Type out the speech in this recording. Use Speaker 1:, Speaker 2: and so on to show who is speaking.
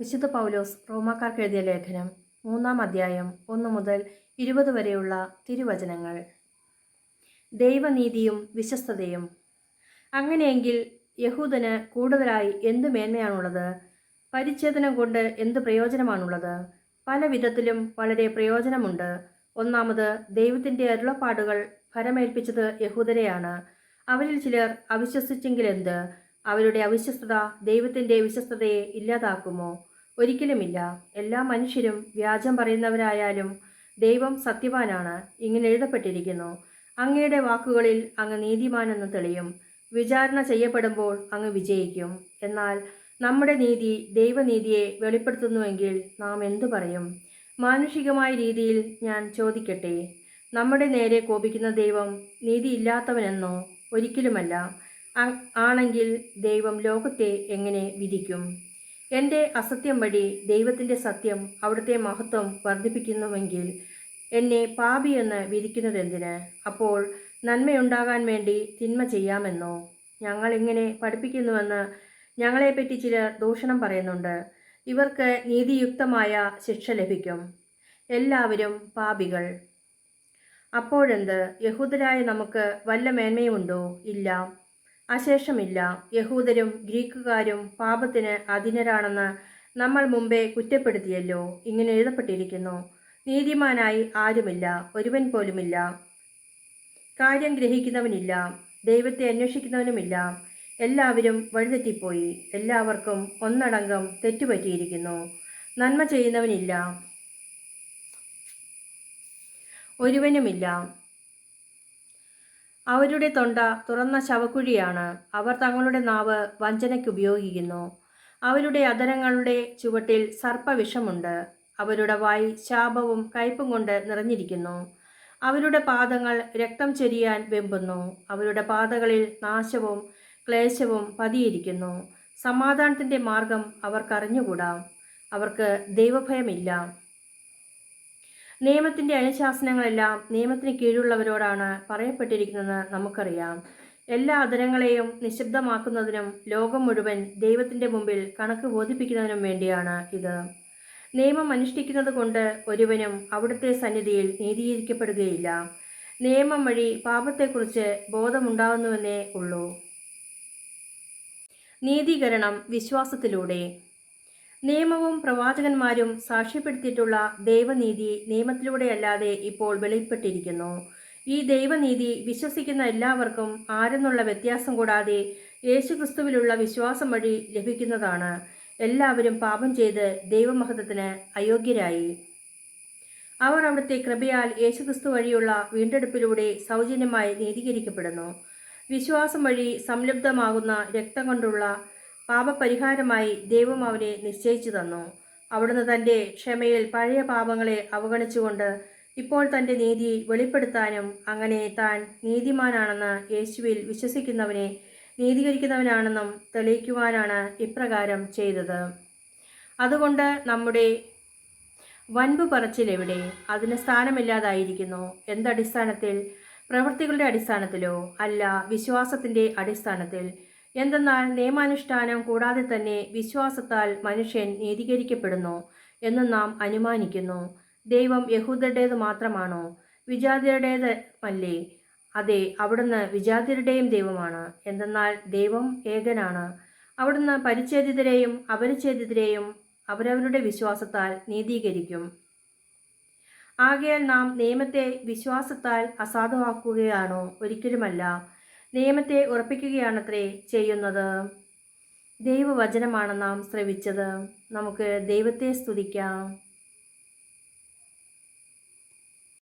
Speaker 1: വിശുദ്ധ പൗലോസ് റോമാക്കാർക്ക് എഴുതിയ ലേഖനം മൂന്നാം അധ്യായം ഒന്ന് മുതൽ ഇരുപത് വരെയുള്ള തിരുവചനങ്ങൾ. ദൈവനീതിയും വിശ്വസ്തതയും. അങ്ങനെയെങ്കിൽ യഹൂദന് കൂടുതലായി എന്ത് മേന്മയാണുള്ളത്? പരിച്ഛേദനം കൊണ്ട് എന്ത് പ്രയോജനമാണുള്ളത്? പല വിധത്തിലും വളരെ പ്രയോജനമുണ്ട്. ഒന്നാമത് ദൈവത്തിന്റെ അരുളപ്പാടുകൾ ഫലമേൽപ്പിച്ചത് യഹൂദരെയാണ്. അവരിൽ ചിലർ അവിശ്വസിച്ചെങ്കിലെന്ത് അവരുടെ അവിശ്വസ്തത ദൈവത്തിന്റെ വിശ്വസ്തതയെ ഇല്ലാതാക്കുമോ? ഒരിക്കലുമില്ല. എല്ലാ മനുഷ്യരും വ്യാജം പറയുന്നവരായാലും ദൈവം സത്യവാനാണ് ഇങ്ങനെ എഴുതപ്പെട്ടിരിക്കുന്നു. അങ്ങയുടെ വാക്കുകളിൽ അങ്ങ് നീതിമാനെന്ന് തെളിയും. വിചാരണ ചെയ്യപ്പെടുമ്പോൾ അങ്ങ് വിജയിക്കും. എന്നാൽ നമ്മുടെ നീതി ദൈവനീതിയെ വെളിപ്പെടുത്തുന്നുവെങ്കിൽ നാം എന്തു പറയും? മാനുഷികമായ രീതിയിൽ ഞാൻ ചോദിക്കട്ടെ? നമ്മുടെ നേരെ കോപിക്കുന്ന ദൈവം നീതിയില്ലാത്തവനെന്നോ ഒരിക്കലുമല്ല. ആണെങ്കിൽ ദൈവം ലോകത്തെ എങ്ങനെ വിധിക്കും? എന്റെ അസത്യം വഴി ദൈവത്തിന്റെ സത്യം അവിടുത്തെ മഹത്വം വർദ്ധിപ്പിക്കുന്നുവെങ്കിൽ എന്നെ പാപിയെന്ന് വിധിക്കുന്നതെന്തിന്? അപ്പോൾ നന്മയുണ്ടാകാൻ വേണ്ടി തിന്മ ചെയ്യാമെന്നോ? ഞങ്ങൾ ഇങ്ങനെ പഠിപ്പിക്കുന്നുവെന്ന് ഞങ്ങളെപ്പറ്റി ചിലർ ദൂഷണം പറയുന്നുണ്ട്. ഇവർക്ക് നീതിയുക്തമായ ശിക്ഷ ലഭിക്കും. എല്ലാവരും പാപികൾ. അപ്പോഴെന്ത്? യഹൂദരായ നമുക്ക് വല്ല മേന്മയുമുണ്ടോ? ഇല്ല. അശേഷമില്ല. യഹൂദരും ഗ്രീക്കുകാരും പാപത്തിന് അധീനരാണെന്ന് നമ്മൾ മുമ്പേ കുറ്റപ്പെടുത്തിയല്ലോ. ഇങ്ങനെ എഴുതപ്പെട്ടിരിക്കുന്നു. നീതിമാനായി ആരുമില്ല. ഒരുവൻ പോലുമില്ല. കാര്യം ഗ്രഹിക്കുന്നവനില്ല. ദൈവത്തെ അന്വേഷിക്കുന്നവനുമില്ല. എല്ലാവരും വഴിതെറ്റിപ്പോയി. എല്ലാവർക്കും ഒന്നടങ്കം തെറ്റുപറ്റിയിരിക്കുന്നു. നന്മ ചെയ്യുന്നവനില്ല. ഒരുവനുമില്ല. അവരുടെ തൊണ്ട തുറന്ന ശവക്കുഴിയാണ്. അവർ തങ്ങളുടെ നാവ് വഞ്ചനയ്ക്ക് ഉപയോഗിക്കുന്നു അവരുടെ അധരങ്ങളുടെ ചുവട്ടിൽ സർപ്പവിഷമുണ്ട്. അവരുടെ വായി ശാപവും കയ്പും കൊണ്ട് നിറഞ്ഞിരിക്കുന്നു. അവരുടെ പാദങ്ങൾ രക്തം ചൊരിയാൻ വെമ്പുന്നു. അവരുടെ പാതകളിൽ നാശവും ക്ലേശവും പതിയിരിക്കുന്നു. സമാധാനത്തിന്റെ മാർഗം അവർക്കറിഞ്ഞുകൂടാം. അവർക്ക് ദൈവഭയമില്ല. നിയമത്തിന്റെ അനുശാസനങ്ങളെല്ലാം നിയമത്തിന് കീഴുള്ളവരോടാണ് പറയപ്പെട്ടിരിക്കുന്നതെന്ന് നമുക്കറിയാം. എല്ലാ അതരങ്ങളെയും നിശബ്ദമാക്കുന്നതിനും ലോകം മുഴുവൻ ദൈവത്തിന്റെ മുമ്പിൽ കണക്ക് ബോധിപ്പിക്കുന്നതിനും വേണ്ടിയാണ് ഇത്. നിയമം അനുഷ്ഠിക്കുന്നത് കൊണ്ട് ഒരുവനും അവിടുത്തെ സന്നിധിയിൽ നീതീകരിക്കപ്പെടുകയില്ല. നിയമം വഴി പാപത്തെക്കുറിച്ച് ബോധമുണ്ടാകുന്നുവെന്നേ ഉള്ളൂ. നീതീകരണം വിശ്വാസത്തിലൂടെ. നിയമവും പ്രവാചകന്മാരും സാക്ഷ്യപ്പെടുത്തിയിട്ടുള്ള ദൈവനീതി നിയമത്തിലൂടെയല്ലാതെ ഇപ്പോൾ വെളിപ്പെട്ടിരിക്കുന്നു. ഈ ദൈവനീതി വിശ്വസിക്കുന്ന എല്ലാവർക്കും ആരെന്നുള്ള വ്യത്യാസം കൂടാതെ യേശുക്രിസ്തുവിലുള്ള വിശ്വാസം വഴി ലഭിക്കുന്നതാണ്. എല്ലാവരും പാപം ചെയ്ത് ദൈവമഹത്വത്തിന് അയോഗ്യരായി. അവർ അവിടുത്തെ കൃപയാൽ യേശുക്രിസ്തു വഴിയുള്ള വീണ്ടെടുപ്പിലൂടെ സൗജന്യമായി നീതീകരിക്കപ്പെടുന്നു. വിശ്വാസം വഴി സംലബ്ധമാകുന്ന രക്തം കൊണ്ടുള്ള പാപപരിഹാരമായി ദൈവം അവനെ നിശ്ചയിച്ചു തന്നു. അവിടുന്ന് തന്റെ ക്ഷമയിൽ പഴയ പാപങ്ങളെ അവഗണിച്ചുകൊണ്ട് ഇപ്പോൾ തന്റെ നീതി വെളിപ്പെടുത്താനും അങ്ങനെ താൻ നീതിമാനാണെന്ന് യേശുവിൽ വിശ്വസിക്കുന്നവനെ നീതീകരിക്കുന്നവനാണെന്നും തെളിയിക്കുവാനാണ് ഇപ്രകാരം ചെയ്തത്. അതുകൊണ്ട് നമ്മുടെ വൻപ് പറച്ചിലെവിടെ അതിന് സ്ഥാനമില്ലാതായിരിക്കുന്നു. എന്തടിസ്ഥാനത്തിൽ? പ്രവൃത്തികളുടെ അടിസ്ഥാനത്തിലോ? അല്ല വിശ്വാസത്തിന്റെ അടിസ്ഥാനത്തിൽ. എന്തെന്നാൽ നിയമാനുഷ്ഠാനം കൂടാതെ തന്നെ വിശ്വാസത്താൽ മനുഷ്യൻ നീതീകരിക്കപ്പെടുന്നു എന്ന് നാം അനുമാനിക്കുന്നു. ദൈവം യഹൂദരുടേത് മാത്രമാണോ? വിജാതിയരുടേത് അല്ലേ? അതെ അവിടുന്ന് വിജാതിയരുടെയും ദൈവമാണ്. എന്തെന്നാൽ ദൈവം ഏകനാണ്. അവിടുന്ന് പരിച്ഛേദിതരെയും അപരിച്ഛേദിതരെയും അവരവരുടെ വിശ്വാസത്താൽ നീതീകരിക്കും. ആകയാൽ നാം നിയമത്തെ വിശ്വാസത്താൽ അസാധുവാക്കുകയാണോ? ഒരിക്കലുമല്ല. നിയമത്തെ ഉറപ്പിക്കുകയാണത്രേ ചെയ്യുന്നത്. ദൈവവചനമാണ് നാം ശ്രവിച്ചത്. നമുക്ക് ദൈവത്തെ സ്തുതിക്കാം.